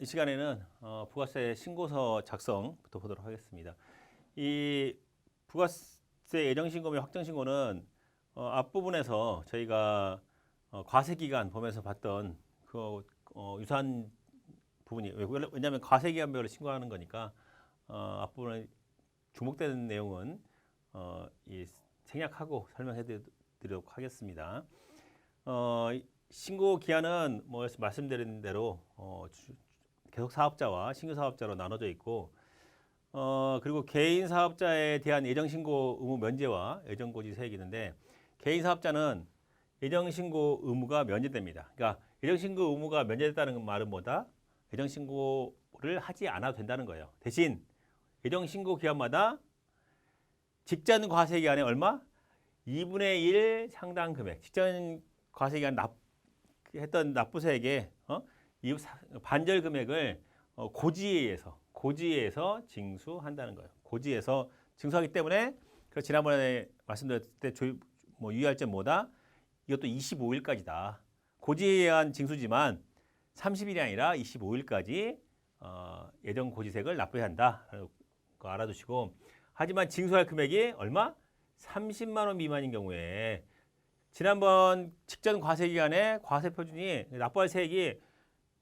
이 시간에는 어, 부가세 신고서 작성부터 보도록 하겠습니다. 이 부가세 예정신고 및 확정신고는 어, 앞부분에서 저희가 어, 과세기간 보면서 봤던 그 어, 유사한 부분이 왜- 왜냐하면 과세기간별로 신고하는 거니까 어, 앞부분에 주목되는 내용은 어, 이 생략하고 설명해 드리도록 하겠습니다. 어, 이 신고 기한은 뭐 말씀드린 대로 어, 주- 계속 사업자와 신규 사업자로 나눠져 있고 어, 그리고 개인 사업자에 대한 예정 신고 의무 면제와 예정 고지 세액이 있는데 개인 사업자는 예정 신고 의무가 면제됩니다. 그러니까 예정 신고 의무가 면제됐다는 말은 뭐다? 예정 신고를 하지 않아도 된다는 거예요. 대신 예정 신고 기간마다 직전 과세 기간에 얼마? 2분의 1 상당 금액. 직전 과세 기간 납 했던 납부세액의 어? 이 사- 반절 금액을 어, 고지에 의해서 고지에 의해서 징수한다는 거예요. 고지에서 징수하기 때문에 그 지난번에 말씀드렸을 때 조, 뭐 유의할 점 뭐다? 이것도 25일까지다. 고지에 의한 징수지만 30일이 아니라 25일까지 어, 예정 고지세액을 납부해야 한다. 거 알아두시고 하지만 징수할 금액이 얼마? 30만 원 미만인 경우에 지난번 직전 과세 기간에 과세 표준이 납부할 세액이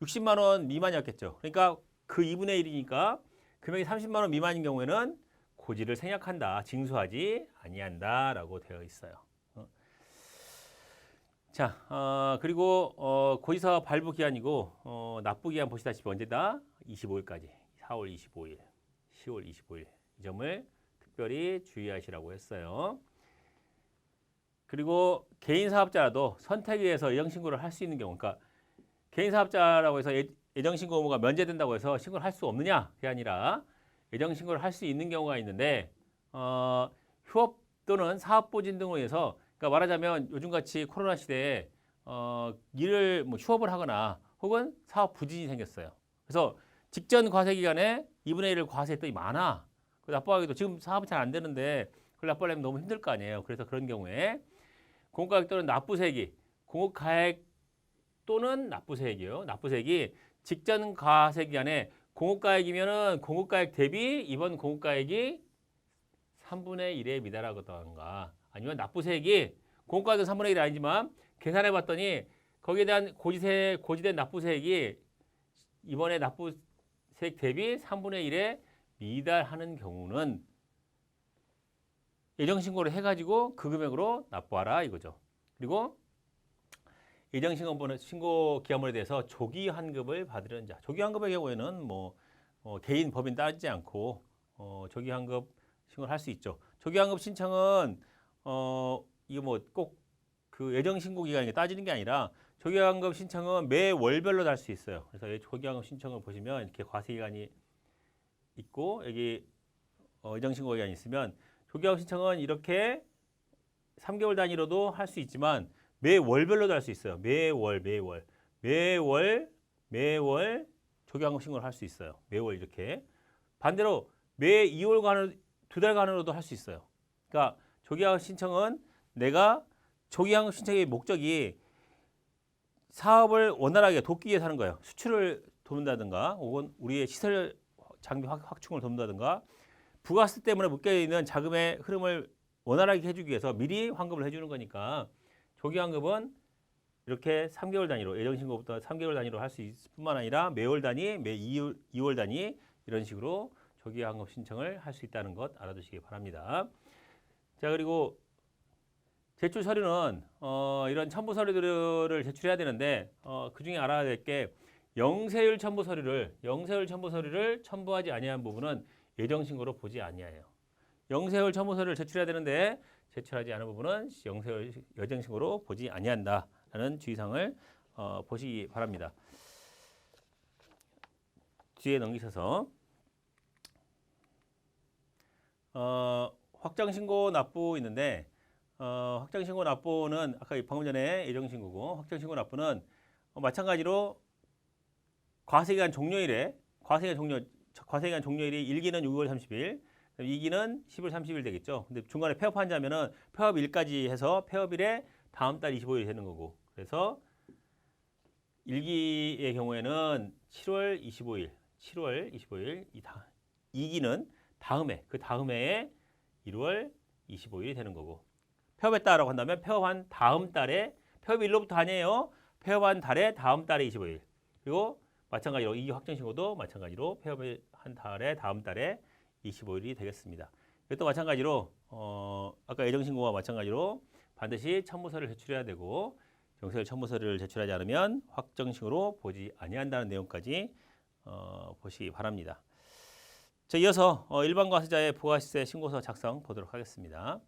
60만 원 미만이었겠죠. 그러니까 그 2분의 1이니까 금액이 30만 원 미만인 경우에는 고지를 생략한다, 징수하지 아니한다라고 되어 있어요. 어. 자, 어, 그리고 어, 고지서 발부 기한이고 어, 납부 기한 보시다시피 언제다? 25일까지, 4월 25일, 10월 25일 이 점을 특별히 주의하시라고 했어요. 그리고 개인 사업자라도 선택에 의해서 예정 신고를 할 수 있는 경우, 그러니까 개인 사업자라고 해서 예- 예정 신고 의무가 면제된다고 해서 신고를 할 수 없느냐? 그게 아니라 예정 신고를 할 수 있는 경우가 있는데 어, 휴업 또는 사업 보진 등으로 해서 그러니까 말하자면 요즘같이 코로나 시대에 어, 일을 뭐 휴업을 하거나 혹은 사업 부진이 생겼어요. 그래서 직전 과세 기간에 2분의 1을 과세했더니 많아. 그 납부하기도 지금 사업이 잘 안 되는데 그걸 납부하려면 너무 힘들 거 아니에요. 그래서 그런 경우에 공과액 또는 납부세액이 공업가액 또는 납부세액이요. 납부세액이 직전 과세 기간에 공업가액이면은 공업가액 대비 이번 공업가액이 3분의 1에 미달하거든가 아니면 납부세액이 공업가액은 3분의 1이 아니지만 계산해 봤더니 거기에 대한 고지세 고지된 납부세액이 이번에 납부세액 대비 3분의 1에 미달하는 경우는 예정 신고를 해 가지고 그 금액으로 납부하라 이거죠. 그리고 예정 신고 신고 기한물에 대해서 조기 환급을 받으려는 자. 조기 환급의 경우에는 뭐 어, 개인 법인 따지지 않고 어, 조기 환급 신고를 할 수 있죠. 조기 환급 신청은 어 이거 뭐 꼭 그 예정 신고 기간이 따지는 게 아니라 조기 환급 신청은 매 월별로 할수 있어요. 그래서 이 조기 환급 신청을 보시면 이렇게 과세 기간이 있고 여기 어, 예정 신고 기간이 있으면 조기 환급 신청은 이렇게 3개월 단위로도 할 수 있지만 매 월별로도 할 수 있어요. 매월 매월 매월 매월 환급 신고를 할 수 있어요. 매월 이렇게 반대로 매 2월간을 두 달간으로도 할 수 있어요. 그러니까 조기 환급 신청은 내가 조기 환급 신청의 목적이 사업을 원활하게 돕기 위해서 하는 거예요. 수출을 돕는다든가 혹은 우리의 시설 장비 확- 확충을 돕는다든가 부가세 때문에 묶여 있는 자금의 흐름을 원활하게 해주기 위해서 미리 환급을 해주는 거니까 조기 환급은 이렇게 3개월 단위로 예정 신고부터 3개월 단위로 할 수 있을 뿐만 아니라 매월 단위, 매 2월, 2월 단위 이런 식으로 조기 환급 신청을 할 수 있다는 것 알아두시기 바랍니다. 자 그리고 제출 서류는 어, 이런 첨부 서류들을 제출해야 되는데 어, 그 중에 알아야 될 게 영세율 첨부 서류를 영세율 첨부 서류를 첨부하지 아니한 부분은 예정 신고로 보지 아니해요. 영세율 첨부 서류를 제출해야 되는데 제출하지 않은 부분은 영세율 예정 신고로 보지 아니한다라는 주의사항을 어, 보시기 바랍니다. 뒤에 넘기셔서 어, 확정 신고 납부 있는데 어, 확정 신고 납부는 아까 방금 전에 예정 신고고 확정 신고 납부는 어, 마찬가지로 과세기간 종료일에 과세기간 종료 과세기간 종료일이 1기는 6월 30일, 2기는 10월 30일 되겠죠. 근데 중간에 폐업 한 자면은 폐업 일까지 해서 폐업일에 다음 달 25일 되는 거고. 그래서 일기의 경우에는 7월 25일, 7월 25일 이 다, 2기는 다음에 그 다음 해에 1월 25일이 되는 거고 폐업했다라고 한다면 폐업한 다음 달에 폐업일로부터 아니에요. 폐업한 달에 다음 달에 25일. 그리고 마찬가지로 이기 확정 신고도 마찬가지로 폐업한 달에 다음 달에 25일이 되겠습니다. 이것도 마찬가지로 어, 아까 예정 신고와 마찬가지로 반드시 첨부서를 제출해야 되고 경찰 첨부서를 제출하지 않으면 확정식으로 보지 아니한다는 내용까지 어, 보시기 바랍니다. 자, 이어서 어, 일반 과세자의 부가시세 신고서 작성 보도록 하겠습니다.